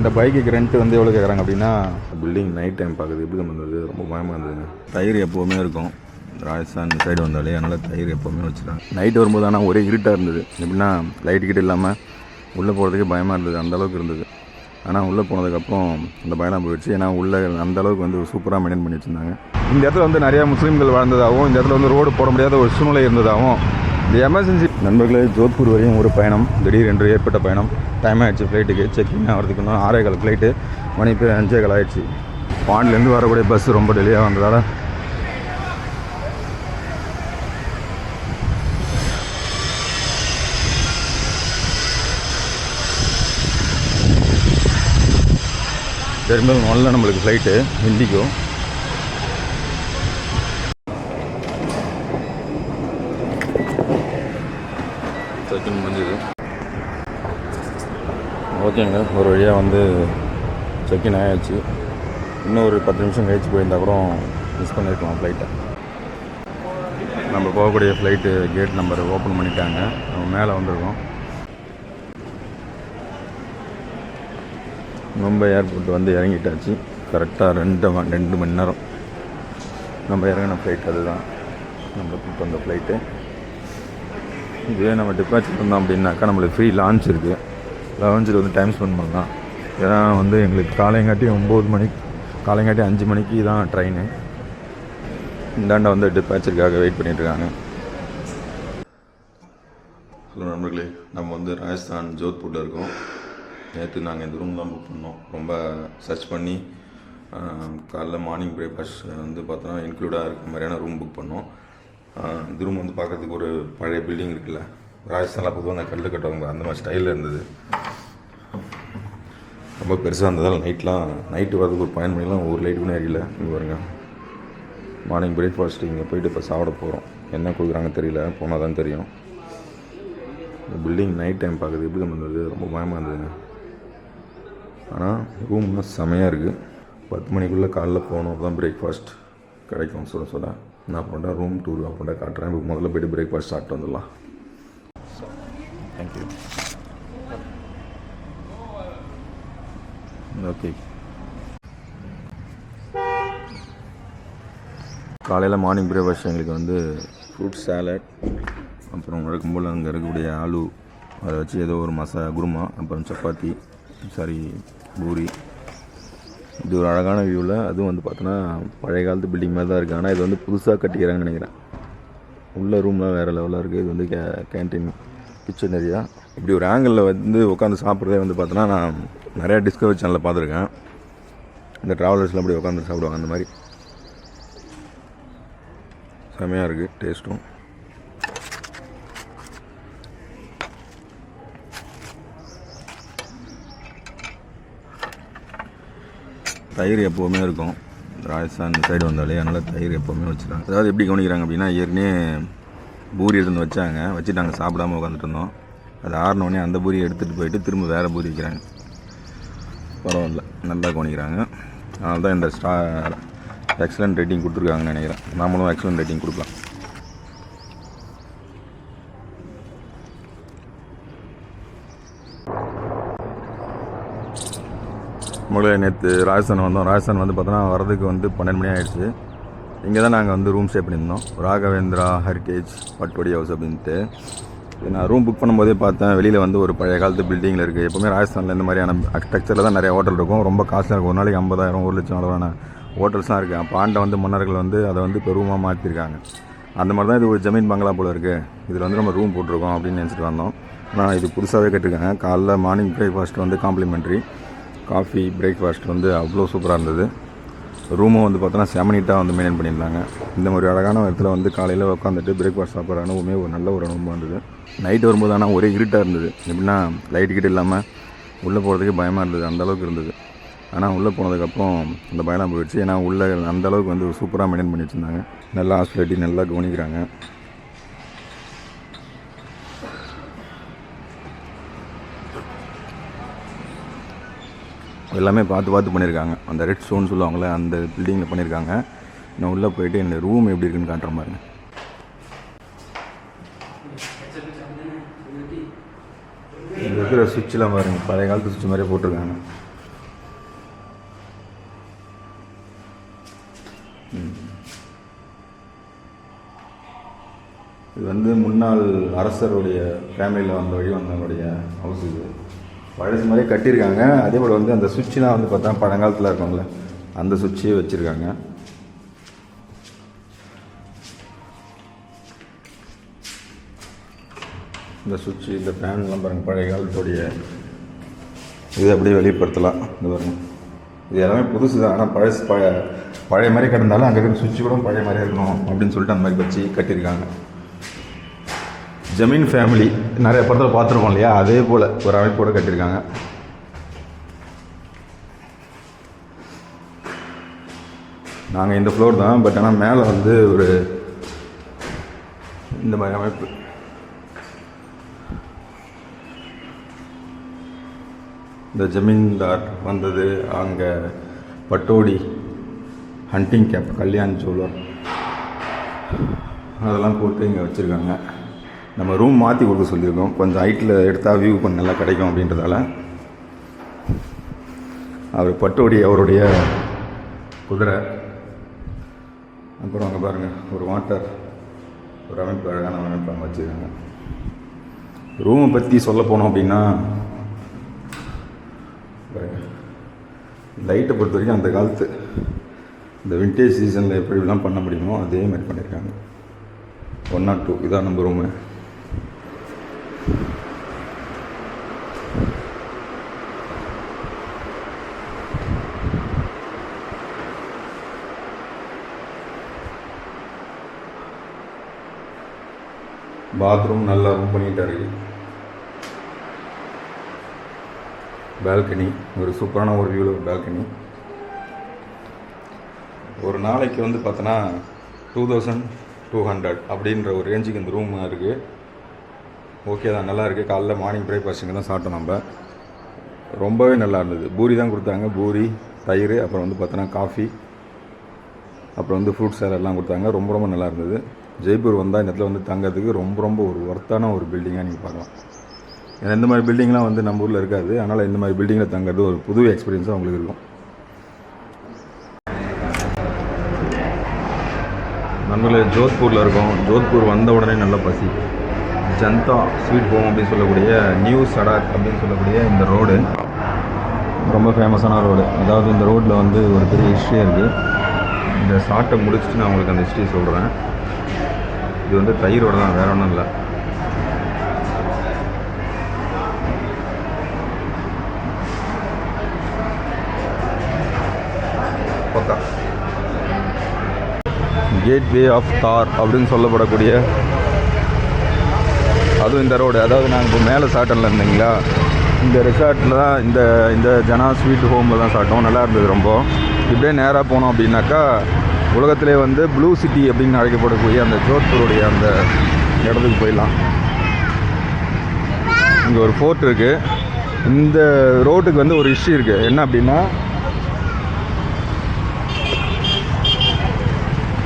இந்த பைக்குக்கு ரெண்ட் வந்து எவ்வளோ கேட்குறாங்க அப்படின்னா பில்டிங் நைட் டைம் பார்க்குது எப்படி வந்தது ரொம்ப பயமாக இருந்ததுங்க டயர் எப்போவுமே இருக்கும். ராஜஸ்தான் சைடு வந்தாலே அதனால் டயர் எப்போவுமே வச்சுருக்காங்க நைட் வரும்போது ஆனால் ஒரே இருட்டாக இருந்தது. எப்படின்னா லைட் கிட்ட இல்லாமல் உள்ளே போகிறதுக்கே பயமாக இருந்தது. அந்த அளவுக்கு இருந்தது. ஆனால் உள்ளே போனதுக்கப்புறம் அந்த பயணம் போயிடுச்சு. ஏன்னா உள்ளே அந்த அளவுக்கு வந்து சூப்பராக மெயின்டைன் பண்ணி வச்சுருந்தாங்க. இந்த இடத்துல வந்து நிறையா முஸ்லீம்கள் வாழ்ந்ததாகவும் இந்த இடத்துல வந்து ரோடு போட முடியாத ஒரு சூழ்நிலை இருந்ததாகவும் இந்த எமர்ஜென்சி நண்பர்களே ஜோத்பூர் வரையும் ஒரு பயணம். திடீரென்று ஏற்பட்ட பயணம். டைம் ஆகிடுச்சு ஃப்ளைட்டுக்கு செக்கிங் ஆகிறதுக்கு இன்னும் ஆறே கால் ஃப்ளைட்டு மணி பேர் அஞ்சே கால் ஆகிடுச்சு பாண்டிலேருந்து வரக்கூடிய பஸ் ரொம்ப டிலேயாக வந்ததால் பெரும்பாலும் நல்ல நம்மளுக்கு ஃப்ளைட்டு இண்டிகோ ஓகேங்க. ஒரு வழியாக வந்து செக்இன் ஆயாச்சு. இன்னும் ஒரு பத்து நிமிஷம் கழிச்சு போயிருந்தா கூட மிஸ் பண்ணியிருக்கலாம் ஃப்ளைட்டை நம்ம போகக்கூடிய ஃப்ளைட்டு கேட் நம்பர் ஓப்பன் பண்ணிட்டாங்க. நம்ம மேலே வந்திருக்கோம். மும்பை ஏர்போர்ட் வந்து இறங்கிட்டாச்சு. கரெக்டாக ரெண்டு ரெண்டு மணி நேரம். நம்ம இறங்கின ஃப்ளைட் அதுதான். நம்ம இப்போ அந்த ஃப்ளைட்டு இதுவே நம்ம டிபார்ச்சர் பண்ணோம் அப்படின்னாக்கா நம்மளுக்கு ஃப்ரீ லான்ச் இருக்குது லெவன்ஸில் வந்து டைம் ஸ்பெண்ட் பண்ணலாம். ஏன்னா வந்து எங்களுக்கு காலையங்காட்டி ஒம்பது மணிக்கு காலையங்காட்டி அஞ்சு மணிக்கு தான் ட்ரெயின் இந்தாண்டை வந்து டிபார்ச்சருக்காக வெயிட் பண்ணிகிட்ருக்காங்க ஹலோ நண்பர்களே நம்ம வந்து ராஜஸ்தான் ஜோத்பூரில் இருக்கோம். நேற்று நாங்கள் இந்த ரூம் தான் புக் பண்ணோம். ரொம்ப சர்ச் பண்ணி காலைல மார்னிங் பிரேக்ஃபாஸ்ட் வந்து பார்த்தோன்னா இன்க்ளூடாக இருக்க மாதிரியான ரூம் புக் பண்ணோம். இந்த ரூம் வந்து பார்க்கறதுக்கு ஒரு பழைய பில்டிங் இருக்குல்ல. ராஜஸ்தானில் பொதுவாக அந்த கல் கட்டுவாங்க அந்த மாதிரி ஸ்டைலில் இருந்தது. ரொம்ப பெருசாக இருந்ததால் நைட்லாம் நைட்டு வரதுக்கு ஒரு பயன் பண்ணலாம் ஒரு லைட் கூட எரியல. இங்கே வருங்க மார்னிங் பிரேக்ஃபாஸ்ட் இங்கே போயிட்டு இப்போ சாப்பிட போகிறோம் என்ன கொடுக்குறாங்க தெரியல. போனால் தான் தெரியும். இந்த பில்டிங் நைட் டைம் பார்க்குறது எப்படி வந்தது ரொம்ப பயமாக இருந்ததுங்க. ஆனால் ரூம்லாம் செமையாக இருக்குது பத்து மணிக்குள்ளே காலைல போகணும் அப்போ தான் பிரேக்ஃபாஸ்ட் கிடைக்கும். சொல்ல சொல்ல. நான் அப்புறம்டா ரூம் டூர் அப்புறம்டா காட்டுறேன். இப்போ முதல்ல போய்ட்டு பிரேக்ஃபாஸ்ட் சாப்பிட்டு வந்துடலாம். Thank you okay. காலையில் மார்னிங் பிரேக்ஃபாஸ்ட் எங்களுக்கு வந்து ஃப்ரூட் சாலட் அப்புறம் வழக்கம் போல் அங்கே இருக்கக்கூடிய ஆலு அதை வச்சு ஏதோ ஒரு மசா குருமா அப்புறம் சப்பாத்தி சாரி பூரி. இது ஒரு அழகான வியூவில் அதுவும் வந்து பார்த்தோன்னா பழைய காலத்து பில்டிங் மாதிரி தான் இருக்குது ஆனால் இது வந்து புதுசாக கட்டிக்கிறாங்கன்னு நினைக்கிறேன். உள்ள ரூம்லாம் வேறு லெவலாக இருக்குது இது வந்து கே கேன்டீன் கிச்சன் ஏரியா இப்படி ஒரு ஆங்கிளில் வந்து உட்காந்து சாப்பிட்றதே வந்து பார்த்தோன்னா நான் நிறையா டிஸ்கவரி சேனலில் பார்த்துருக்கேன். இந்த ட்ராவலர்ஸ்லாம் அப்படி உட்காந்து சாப்பிடுவாங்க அந்த மாதிரி. செமையாக இருக்குது டேஸ்ட்டும் தயிர் எப்போவுமே இருக்கும். ராஜஸ்தான் சைடு வந்தாலே அதனால் தயிர் எப்போவுமே வச்சுருக்காங்க அதாவது எப்படி கவனிக்கிறாங்க அப்படின்னா ஏற்கனவே பூரி எடுத்து வச்சாங்க. வச்சுட்டு நாங்கள் சாப்பிடாம உட்காந்துட்டு இருந்தோம். அது ஆறினோடனே அந்த பூரியை எடுத்துகிட்டு போயிட்டு திரும்ப வேறு பூரி வைக்கிறாங்க. பரவாயில்ல. நல்லா கவனிக்கிறாங்க. அதனால தான் இந்த ஸ்டா எக்ஸலண்ட் ரேட்டிங் கொடுத்துருக்காங்கன்னு நினைக்கிறேன். நாமளும் எக்ஸலண்ட் ரேட்டிங் கொடுக்கலாம். நம்மளே நேற்று ராஜஸ்தான் வந்தோம். ராஜஸ்தான் வந்து பார்த்தோன்னா வரதுக்கு வந்து பன்னெண்டு மணி ஆகிடுச்சு இங்கே தான் நாங்கள் வந்து ரூம் ஸ்டே பண்ணியிருந்தோம். ராகவேந்திரா ஹெரிட்டேஜ் பட்வடி ஹவுஸ் அப்படின்ட்டு. நான் ரூம் புக் பண்ணும்போதே பார்த்தேன் வெளியில் வந்து ஒரு பழைய காலத்து பில்டிங்கில் இருக்குது எப்போவுமே ராஜஸ்தானில் இந்த மாதிரியான ஸ்ட்ரக்சரில் தான் நிறைய ஹோட்டல் இருக்கும். ரொம்ப காஸ்ட்லியாக இருக்கும். ஒரு நாளைக்கு ஐம்பதாயிரம் ஒரு லட்சம் அளவான ஹோட்டல்ஸ்லாம் இருக்குது அப்போ வந்து மன்னர்கள் வந்து அதை வந்து இப்போ ரூமாக மாற்றிருக்காங்க அந்த மாதிரி தான் இது ஒரு ஜமீன் பங்களா போல் இருக்குது இதில் வந்து நம்ம ரூம் போட்டிருக்கோம் அப்படின்னு நினச்சிட்டு வந்தோம். ஆனால் இது புதுசாகவே கேட்டிருக்காங்க. காலைல மார்னிங் பிரேக்ஃபாஸ்ட் வந்து காம்ப்ளிமெண்ட்ரி காஃபி பிரேக்ஃபாஸ்ட் வந்து அவ்வளோ சூப்பராக இருந்தது. ரூமும் வந்து பார்த்தோன்னா செமனிட்டாக வந்து மெயின்டைன் பண்ணியிருந்தாங்க. இந்த மாதிரி அழகான இடத்துல வந்து காலையில் உட்காந்துட்டு பிரேக்ஃபாஸ்ட் சாப்பிட்ற அனுபவமே ஒரு நல்ல ஒரு அனுபவம் இருந்தது. நைட் வரும்போது ஆனால் ஒரே இருட்டாக இருந்தது. எப்படின்னா லைட் கிட்ட இல்லாமல் உள்ளே போகிறதுக்கே பயமாக இருந்தது. அந்த அளவுக்கு இருந்தது. ஆனால் உள்ளே போனதுக்கப்புறம் அந்த பயம்லாம் போயிடுச்சு. ஏன்னா உள்ளே அந்தளவுக்கு வந்து சூப்பராக மெயின்டைன் பண்ணி வச்சுருந்தாங்க. நல்லா ஹாஸ்பிட்டாலிட்டி நல்லா கவனிக்கிறாங்க. எல்லாமே பார்த்து பார்த்து பண்ணியிருக்காங்க. அந்த ரெட் ஸ்டோன் சொல்லுவாங்கள்ல அந்த பில்டிங்கில் பண்ணியிருக்காங்க. நான் உள்ளே போயிட்டு என்னோடய ரூம் எப்படி இருக்குன்னு காட்டுற பாருங்க இருக்கிற சுவிட்செலாம் பாருங்கள் பழைய காலத்து சுவிட்ச் மாதிரியே போட்டிருக்காங்க. இது வந்து முன்னாள் அரசருடைய ஃபேமிலியில் வந்த வழி வந்தவங்களுடைய ஹவுஸ் இது. பழசு மாதிரியே கட்டியிருக்காங்க. அதே போல் வந்து அந்த சுவிட்ச்லாம் வந்து பார்த்தா பழங்காலத்தில் இருக்கும்ல அந்த சுவிட்சே வச்சுருக்காங்க. இந்த சுவிட்சு இந்த ஃபேன்லாம் பாருங்கள் பழைய காலத்துடைய இது அப்படியே வெளிப்படுத்தலாம். இந்த பாருங்க. இது எல்லாமே புதுசு தான் ஆனால் பழசு பழைய பழைய மாதிரி கிடந்தாலும் அங்கே இருக்கிற சுவிட்சு கூட பழைய மாதிரியே இருக்கணும் அப்படின்னு சொல்லிட்டு அந்த மாதிரி வச்சு கட்டியிருக்காங்க. ஜமீன் ஃபேமிலி நிறைய படத்தில் பார்த்துருக்கோம் இல்லையா? அதே போல் ஒரு அமைப்போடு கட்டியிருக்காங்க. நாங்கள் இந்த ஃப்ளோர் தான் பட் ஆனால் மேலே வந்து ஒரு இந்த மாதிரி அமைப்பு. இந்த ஜமீன்தார் வந்தது அங்கே Pataudi hunting cap Kalyan jeweller அதெல்லாம் போட்டு இங்கே வச்சுருக்காங்க. நம்ம ரூம் மாற்றி கொடுக்க சொல்லியிருக்கோம். கொஞ்சம் ஹைட்டில் எடுத்தால் வியூ கொஞ்சம் நல்லா கிடைக்கும் அப்படின்றதால. அவர் பட்டோடி அவருடைய குதிரை. அப்புறம் அங்கே பாருங்கள் ஒரு வாட்டர் ஒரு அமைப்பு அழகான அமைப்பு அங்கே வச்சுருக்காங்க. ரூமை பற்றி சொல்ல போனோம் அப்படின்னா லைட்டை பொறுத்த வரைக்கும் அந்த காலத்து இந்த விண்டேஜ் சீசனில் எப்படிலாம் பண்ண முடியுமோ அதே மாதிரி பண்ணியிருக்காங்க ஒன் நாட் டூ இதான் நம்ம ரூமு பாத்ரூம் நல்லா ரூம் பண்ணிட்டா இருக்கு பால்கனி ஒரு சூப்பரான ஒரு வியூவில் ஒரு பால்கனி. ஒரு நாளைக்கு வந்து பார்த்தோன்னா டூ தௌசண்ட் டூ ஹண்ட்ரட் அப்படின்ற ஒரு ரேஞ்சுக்கு இந்த ரூம் இருக்குது ஓகே தான் நல்லா இருக்குது காலைல மார்னிங் பிரேக்ஃபாஸ்ட் தான் சாப்பிட்டோம் நம்ம. ரொம்பவே நல்லா இருந்தது. பூரி தான் கொடுத்தாங்க. பூரி தயிர் அப்புறம் வந்து பார்த்தோன்னா காஃபி அப்புறம் வந்து ஃப்ரூட் சாலட் எல்லாம் கொடுத்தாங்க. ரொம்ப ரொம்ப நல்லா இருந்தது. ஜெய்ப்பூர் வந்தால் இந்த இடத்துல வந்து தங்கிறதுக்கு ரொம்ப ரொம்ப ஒரு ஒர்த்தான ஒரு பில்டிங்காக நீங்கள் பார்க்கலாம். ஏன்னா இந்த மாதிரி பில்டிங்லாம் வந்து நம்ம ஊரில் இருக்காது. அதனால் இந்த மாதிரி பில்டிங்கில் தங்குறது ஒரு புது எக்ஸ்பீரியன்ஸாக உங்களுக்கு இருக்கும். நண்பர்களே ஜோத்பூரில் இருக்கோம். ஜோத்பூர் வந்த உடனே நல்ல பசி. ஜந்தா ஸ்வீட் ஹோம் அப்படின்னு சொல்லக்கூடிய நியூ சடாக் அப்படின்னு சொல்லக்கூடிய இந்த ரோடு. ரொம்ப ஃபேமஸான ரோடு. அதாவது இந்த ரோட்டில் வந்து ஒரு பெரிய ஹிஸ்ட்ரி இருக்குது இந்த ஷார்ட்டை முடிச்சுட்டு நான் உங்களுக்கு அந்த ஹிஸ்ட்ரி சொல்கிறேன் இது வந்து தயிரோட தான் வேற ஒன்றும் இல்லை. பக்கா கேட்வே ஆஃப் தார் அப்படின்னு சொல்லப்படக்கூடிய அதுவும் இந்த ரோடு அதாவது நாங்கள் இப்போ மேலே சாட்டனில் இருந்தீங்களா? இந்த ரிசார்ட்டில் தான் இந்த இந்த ஜனா ஸ்வீட் ஹோமில் தான் சாப்பிட்டோம் நல்லா இருந்தது ரொம்ப. இப்படியே நேராக போனோம் அப்படின்னாக்கா உலகத்திலே வந்து ப்ளூ சிட்டி அப்படின்னு அழைக்கப்படக்கூடிய அந்த ஜோத்பூருடைய அந்த இடத்துக்கு போயிடலாம். இங்கே ஒரு ஃபோர்ட் இருக்குது இந்த ரோட்டுக்கு வந்து ஒரு இஷ்யூ இருக்குது என்ன அப்படின்னா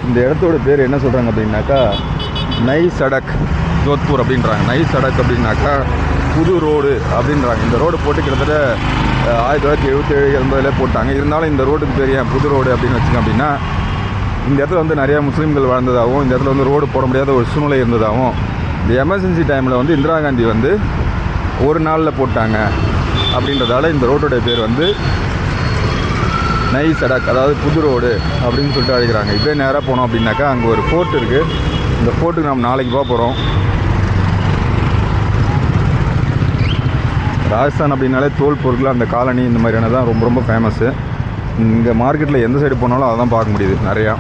இந்த இடத்தோட பேர் என்ன சொல்கிறாங்க அப்படின்னாக்கா நை சடக் ஜோத்பூர் அப்படின்றாங்க. நை சடக் அப்படின்னாக்கா புது ரோடு அப்படின்றாங்க. இந்த ரோடு போட்டு கிட்டத்தட்ட ஆயிரத்தி தொள்ளாயிரத்தி எழுபத்தேழு எண்பதில் போட்டாங்க. இருந்தாலும் இந்த ரோடுக்கு பேர் ஏன் புது ரோடு அப்படின்னு வச்சுங்க அப்படின்னா இந்த இடத்துல வந்து நிறையா முஸ்லீம்கள் வாழ்ந்ததாகவும் இந்த இடத்துல வந்து ரோடு போட முடியாத ஒரு சூழ்நிலை இருந்ததாகவும் இந்த எமர்ஜென்சி டைமில் வந்து இந்திரா காந்தி வந்து ஒரு நாளில் போட்டாங்க அப்படின்றதால இந்த ரோட்டோடைய பேர் வந்து நெய் சடக் அதாவது புது ரோடு அப்படின்னு சொல்லிட்டு அழைக்கிறாங்க. இப்படியே நேராக போனோம் அப்படின்னாக்கா அங்கே ஒரு ஃபோர்ட் இருக்குது இந்த ஃபோர்ட்டுக்கு நம்ம நாளைக்கு போக போகிறோம் ராஜஸ்தான் அப்படின்னாலே தோல் பொருட்கள் அந்த காலனி இந்த மாதிரியான தான் ரொம்ப ரொம்ப ஃபேமஸ்ஸு இங்கே மார்க்கெட்டில் எந்த சைடு போனாலும் அதை தான் பார்க்க முடியுது நிறையா.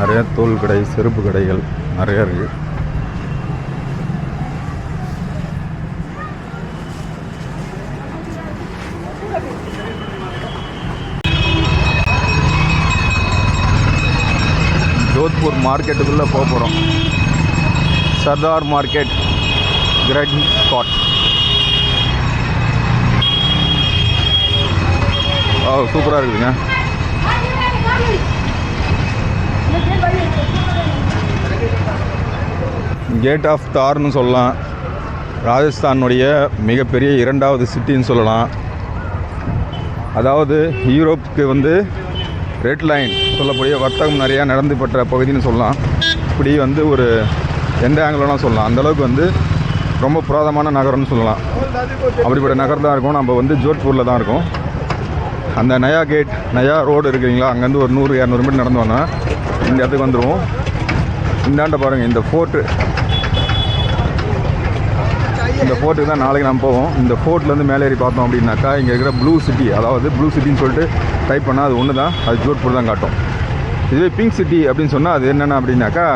நிறைய தோல் கடை செருப்பு கடைகள் நிறையா இருக்குது ஜோத்பூர் மார்க்கெட்டுக்குள்ளே போக போகிறோம் சர்தார் மார்க்கெட் கிரட் ஸ்பாட். ஓ சூப்பராக இருக்குதுங்க. கேட் ஆஃப் தார்னு சொல்லலாம். ராஜஸ்தானுடைய மிகப்பெரிய இரண்டாவது சிட்டின்னு சொல்லலாம். அதாவது யூரோப்புக்கு வந்து ரெட் லைன் சொல்லக்கூடிய வர்த்தகம் நிறையா நடந்து பெற்ற பகுதின்னு சொல்லலாம். இப்படி வந்து ஒரு எந்த ஆங்கிலோனா சொல்லலாம். அந்தளவுக்கு வந்து ரொம்ப புராதமான நகரம்னு சொல்லலாம். அப்படிப்பட்ட நகர் தான் இருக்கும். நம்ம வந்து ஜோத்பூரில் தான் இருக்கோம். அந்த நயா கேட் நயா ரோடு இருக்குங்களா அங்கேருந்து ஒரு நூறு இரநூறு மீட்டர் நடந்து வந்தோம் இந்த இடத்துக்கு வந்துடுவோம் இந்தாண்ட பாருங்கள் இந்த ஃபோர்ட்டு இந்த ஃபோர்ட்டுக்கு தான் நாளைக்கு நம்ம போவோம். இந்த ஃபோர்ட்லேருந்து மேலே ஏறி பார்த்தோம் அப்படின்னாக்கா இங்கே இருக்கிற ப்ளூ சிட்டி அதாவது ப்ளூ சிட்டின்னு சொல்லிட்டு டைப் பண்ணால் அது ஒன்று தான் அது ஜோத்பூர் தான் காட்டும். இதுவே பிங்க் சிட்டி அப்படின்னு சொன்னால் அது என்னென்ன அப்படின்னாக்கா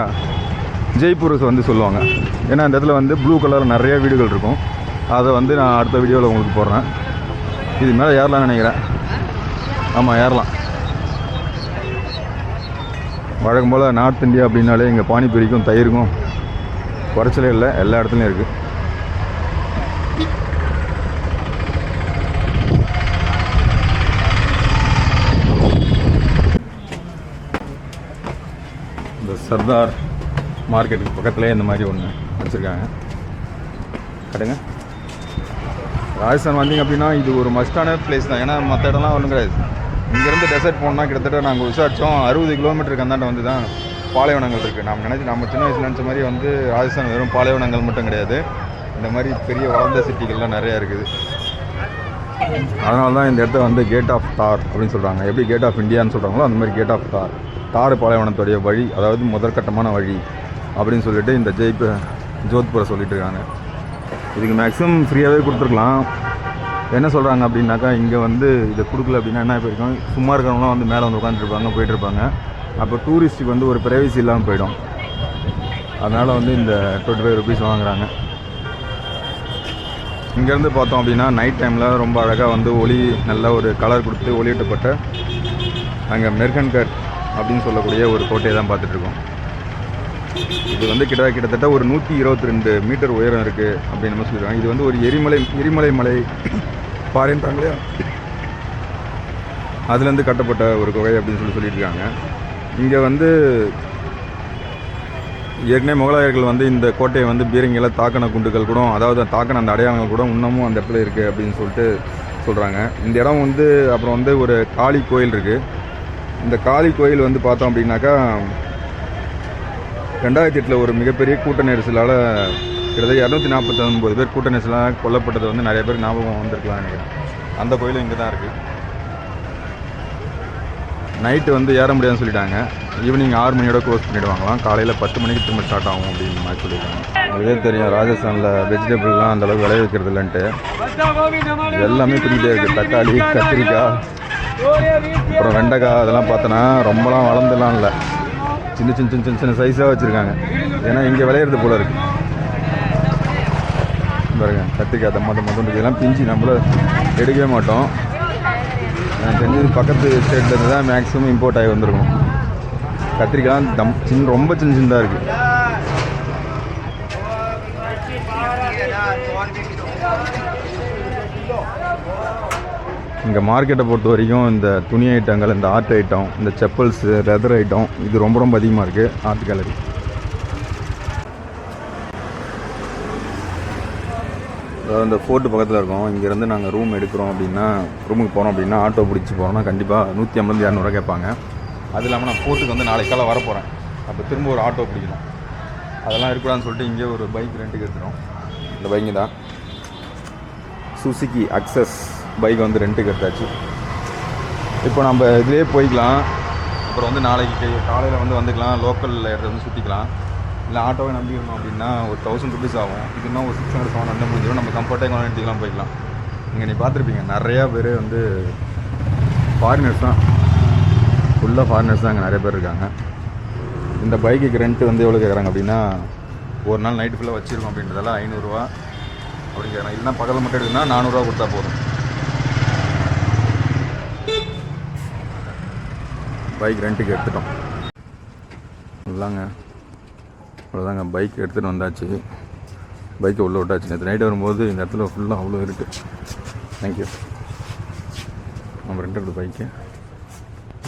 ஜெய்ப்பூர் வந்து சொல்லுவாங்க. ஏன்னா அந்த இடத்துல வந்து ப்ளூ கலர் நிறைய வீடுகள் இருக்கும். அதை வந்து நான் அடுத்த வீடியோவில் உங்களுக்கு போடுறேன். இது மேலே ஏறலாம்னு நினைக்கிறேன். ஆமாம் ஏறலாம். வழக்கம் போல் நார்த் இந்தியா அப்படின்னாலே இங்கே பானிபூரிக்கும் தயிருக்கும் குறைச்சலே இல்லை எல்லா இடத்துலையும் இருக்குது இந்த சர்தார் மார்க்கெட்டுக்கு பக்கத்துலேயே இந்த மாதிரி ஒன்று வச்சுருக்காங்க. கடுங்க ராஜஸ்தான் வந்தீங்க அப்படின்னா இது ஒரு மஸ்டான பிளேஸ் தான். ஏன்னா மற்ற இடம்லாம் ஒன்றும் கிடையாது. இங்கேருந்து டெசர்ட் போனால் கிட்டத்தட்ட நாங்கள் விசாரித்தோம் அறுபது கிலோமீட்டருக்கு அந்தாண்ட வந்து தான் பாலைவனங்கள் இருக்குது நம்ம நினச்சி நம்ம சின்ன வயசில் நினச்ச மாதிரி வந்து ராஜஸ்தான் வெறும் பாலைவனங்கள் மட்டும் கிடையாது. இந்த மாதிரி பெரிய வளர்ந்த சிட்டிகள்லாம் நிறையா இருக்குது. அதனால தான் இந்த இடத்த வந்து கேட் ஆஃப் தார் அப்படின்னு சொல்கிறாங்க எப்படி கேட் ஆஃப் இந்தியான்னு சொல்கிறாங்களோ அந்த மாதிரி கேட் ஆஃப் தார் தார் பாலைவனத்துடைய வழி அதாவது முதற்கட்டமான வழி அப்படின்னு சொல்லிட்டு இந்த ஜெய்ப்பூர் ஜோத்பூரை சொல்லிட்டு இருக்காங்க. இதுக்கு மேக்ஸிமம் ஃப்ரீயாகவே கொடுத்துருக்கலாம். என்ன சொல்கிறாங்க அப்படின்னாக்கா இங்கே வந்து இதை கொடுக்கல அப்படின்னா என்ன போயிருக்கோம் சும்மா இருக்கிறவங்களாம் வந்து மேலே வந்து உட்காந்துருப்பாங்க போயிட்டு இருப்பாங்க அப்போ டூரிஸ்ட்டுக்கு வந்து ஒரு ப்ரைவசி இல்லாமல் போயிடும். அதனால் வந்து இந்த டுவெண்ட்டி ஃபைவ் ருபீஸ் வாங்குகிறாங்க இங்கேருந்து பார்த்தோம் அப்படின்னா நைட் டைமில் ரொம்ப அழகாக வந்து ஒளி நல்ல ஒரு கலர் கொடுத்து ஒளியிட்டப்பட்ட அங்கே மெர்கன்கட் அப்படின்னு சொல்லக்கூடிய ஒரு கோட்டையை தான் பார்த்துட்ருக்கோம் இது வந்து கிட்ட கிட்டத்தட்ட ஒரு நூற்றி இருபத்தி ரெண்டு மீட்டர் உயரம் இருக்குது அப்படின்னு நம்ம சொல்லியிருக்காங்க இது வந்து ஒரு எரிமலை எரிமலை மலை இல்லையா? அதுலேருந்து கட்டப்பட்ட ஒரு குகை அப்படின்னு சொல்லி சொல்லியிருக்காங்க. இங்கே வந்து ஏற்கனவே முகலாயர்கள் வந்து இந்த கோட்டையை வந்து பீரங்கியில் தாக்கின குண்டுகள் கூட அதாவது தாக்கின அந்த அடையாளங்கள் கூட இன்னமும் அந்த இடத்துல இருக்குது அப்படின்னு சொல்லிட்டு சொல்கிறாங்க இந்த இடம் வந்து அப்புறம் வந்து ஒரு காளி கோயில் இருக்குது இந்த காளி கோயில் வந்து பார்த்தோம் அப்படின்னாக்கா ரெண்டாயிரத்தி எட்டில் ஒரு மிகப்பெரிய கூட்ட நெரிசலால் கிட்டத்தட்ட இரநூத்தி நாற்பத்தி ஒன்பது பேர் கூட்ட நெரிசலாக கொல்லப்பட்டது வந்து நிறைய பேர் ஞாபகம் வந்திருக்கலாம் நினைக்கிறேன். அந்த கோயிலும் இங்கே தான் இருக்குது நைட்டு வந்து ஏற முடியாதுன்னு சொல்லிட்டாங்க. ஈவினிங் ஆறு மணியோட க்ளோஸ் பண்ணிவிடுவாங்களாம் காலையில் பத்து மணிக்கு திரும்ப ஸ்டார்ட் ஆகும் அப்படின்னு மாதிரி சொல்லியிருக்காங்க. இதே தெரியும். ராஜஸ்தானில் வெஜிடபிள்லாம் அந்தளவுக்கு விளைய வைக்கிறது இல்லைன்ட்டு எல்லாமே பிடிக்கிட்டே இருக்குது தக்காளி கத்திரிக்காய் அப்புறம் வெண்டைக்காய் அதெல்லாம் பார்த்தோன்னா ரொம்பலாம் வளர்ந்துலாம் இல்லை சின்ன சின்ன சின்ன சின்ன சின்ன சைஸாக வச்சுருக்காங்க. ஏன்னா இங்கே விளையிறது போல இருக்குது பாருங்க கத்திரிக்காய் தம்ம மொத்தம் இதெல்லாம் பிஞ்சு நம்மள எடுக்கவே மாட்டோம். எனக்கு தெரிஞ்சது பக்கத்து ஸ்டேட்லேருந்து தான் மேக்ஸிமம் இம்போர்ட் ஆகி வந்திருக்கும். கத்திரிக்காய் தம் சின்ன ரொம்ப சின்ன சின்னதாக இருக்குது இங்கே மார்க்கெட்டை பொறுத்த வரைக்கும் இந்த துணி ஐட்டங்கள் இந்த ஆர்ட் ஐட்டம் இந்த செப்பல்ஸு லெதர் ஐட்டம் இது ரொம்ப ரொம்ப அதிகமாக இருக்குது ஆர்ட் கேலரி அதாவது இந்த ஃபோர்ட்டு பக்கத்தில் இருக்கோம். இங்கேருந்து நாங்கள் ரூம் எடுக்கிறோம் அப்படின்னா ரூமுக்கு போகிறோம் அப்படின்னா ஆட்டோ பிடிச்சி போகிறோம்னா கண்டிப்பாக நூற்றி ஐம்பது இரநூறுவா கேட்பாங்க. அது இல்லாமல் நான் ஃபோர்ட்டுக்கு வந்து நாளைக்கு காலை வரப்போகிறேன் அப்போ திரும்ப ஒரு ஆட்டோ பிடிக்கணும். அதெல்லாம் இருக்கக்கூடாதுன்னு சொல்லிட்டு இங்கே ஒரு பைக் ரெண்டுக்கு எடுத்துகிறோம் இந்த பைக்கு தான். சுசுகி அக்சஸ் பைக் வந்து ரெண்ட்டுக்கு எடுத்தாச்சு. இப்போ நம்ம இதுலேயே போய்க்கலாம். அப்புறம் வந்து நாளைக்கு காலையில் வந்து வந்துக்கலாம். லோக்கலில் இடத்துல வந்து சுற்றிக்கலாம் இல்லை ஆட்டோவை நம்பிக்கணும் அப்படின்னா ஒரு தௌசண்ட் ருபீஸ் ஆகும். இதுனா ஒரு சிக்ஸ் ஹண்ட்ரட் செவன் ஹண்ட்ரட் முடிஞ்சிடும் நம்ம கம்ஃபர்ட்டாக எங்கே எடுத்துக்கலாம் போய்க்கலாம். இங்கே நீ பார்த்துருப்பீங்க நிறையா பேர் வந்து ஃபாரினர்ஸ் தான். ஃபுல்லாக ஃபாரினர்ஸ் தான் இங்கே நிறைய பேர் இருக்காங்க. இந்த பைக்குக்கு ரெண்ட்டு வந்து எவ்வளோ கேட்குறாங்க அப்படின்னா ஒரு நாள் நைட்டு ஃபுல்லாக வச்சுருக்கோம் அப்படின்றதால ஐநூறுரூவா அப்படின்னு கேட்குறாங்க. இல்லைன்னா பக்கத்தில் மட்டும் எடுக்குன்னா நானூறுரூவா கொடுத்தா போதும். பைக் ரெண்ட்டுக்கு எடுத்துட்டோம். இல்லாங்க அவ்வளோதாங்க பைக் எடுத்துகிட்டு வந்தாச்சு. பைக்கை உள்ளே விட்டாச்சு. நேற்று நைட்டு வரும்போது இந்த இடத்துல ஃபுல்லாக அவ்வளோ இருக்குது தேங்க்யூ நம்ம ரெண்டு எடுத்து பைக்கு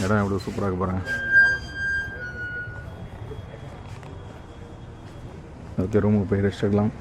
இடம் எவ்வளோ சூப்பராக போகிறாங்க அதுக்கு ரூமுக்கு போய் ரெஸ்ட் எடுக்கலாம்.